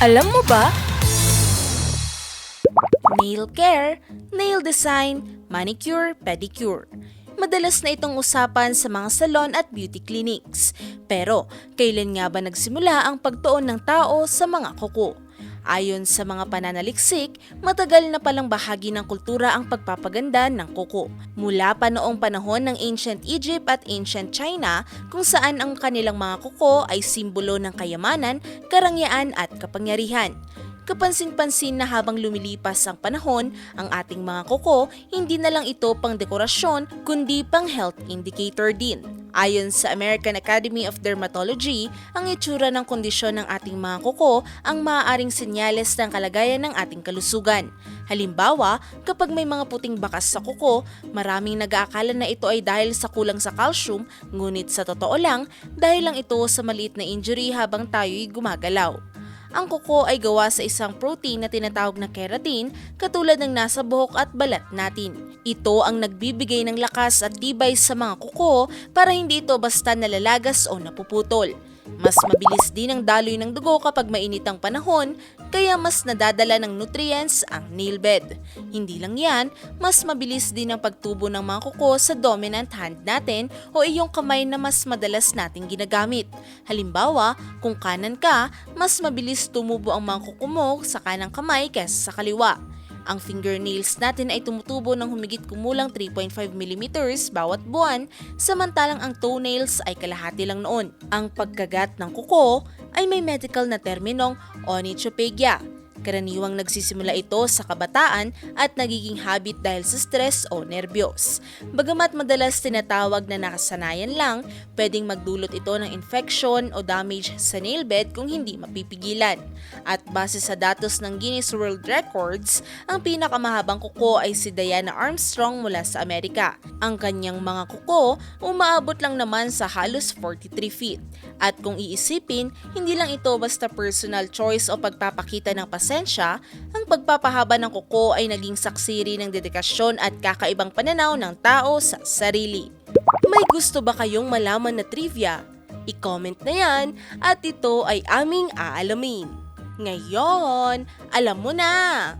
Alam mo ba? Nail care, nail design, manicure, pedicure. Madalas na itong usapan sa mga salon at beauty clinics. Pero, kailan nga ba nagsimula ang pagtuon ng tao sa mga kuko? Ayon sa mga pananaliksik, matagal na palang bahagi ng kultura ang pagpapaganda ng kuko. Mula pa noong panahon ng Ancient Egypt at Ancient China, kung saan ang kanilang mga kuko ay simbolo ng kayamanan, karangyaan at kapangyarihan. Kapansin-pansin na habang lumilipas ang panahon, ang ating mga kuko, hindi na lang ito pang dekorasyon, kundi pang health indicator din. Ayon sa American Academy of Dermatology, ang itsura ng kondisyon ng ating mga kuko ang maaaring senyales ng kalagayan ng ating kalusugan. Halimbawa, kapag may mga puting bakas sa kuko, maraming nag-aakala na ito ay dahil sa kulang sa calcium, ngunit sa totoo lang, dahil lang ito sa maliit na injury habang tayo'y gumagalaw. Ang kuko ay gawa sa isang protein na tinatawag na keratin katulad ng nasa buhok at balat natin. Ito ang nagbibigay ng lakas at tibay sa mga kuko para hindi ito basta nalalagas o napuputol. Mas mabilis din ang daloy ng dugo kapag mainit ang panahon, kaya mas nadadala ng nutrients ang nail bed. Hindi lang yan, mas mabilis din ang pagtubo ng mga kuko sa dominant hand natin o iyong kamay na mas madalas nating ginagamit. Halimbawa, kung kanan ka, mas mabilis tumubo ang mga kuko mo sa kanang kamay kaysa sa kaliwa. Ang fingernails natin ay tumutubo ng humigit kumulang 3.5 mm bawat buwan, samantalang ang toenails ay kalahati lang noon. Ang pagkagat ng kuko ay may medical na terminong onychopegia. Karaniwang nagsisimula ito sa kabataan at nagiging habit dahil sa stress o nerbiyos. Bagamat madalas tinatawag na nakasanayan lang, pwedeng magdulot ito ng infection o damage sa nail bed kung hindi mapipigilan. At base sa datos ng Guinness World Records, ang pinakamahabang kuko ay si Diana Armstrong mula sa Amerika. Ang kanyang mga kuko umaabot lang naman sa halos 43 feet. At kung iisipin, hindi lang ito basta personal choice o pagpapakita ng pasensya, ang pagpapahaba ng kuko ay naging saksi rin ng dedikasyon at kakaibang pananaw ng tao sa sarili. May gusto ba kayong malaman na trivia? I-comment na yan at ito ay aming aalamin. Ngayon, alam mo na!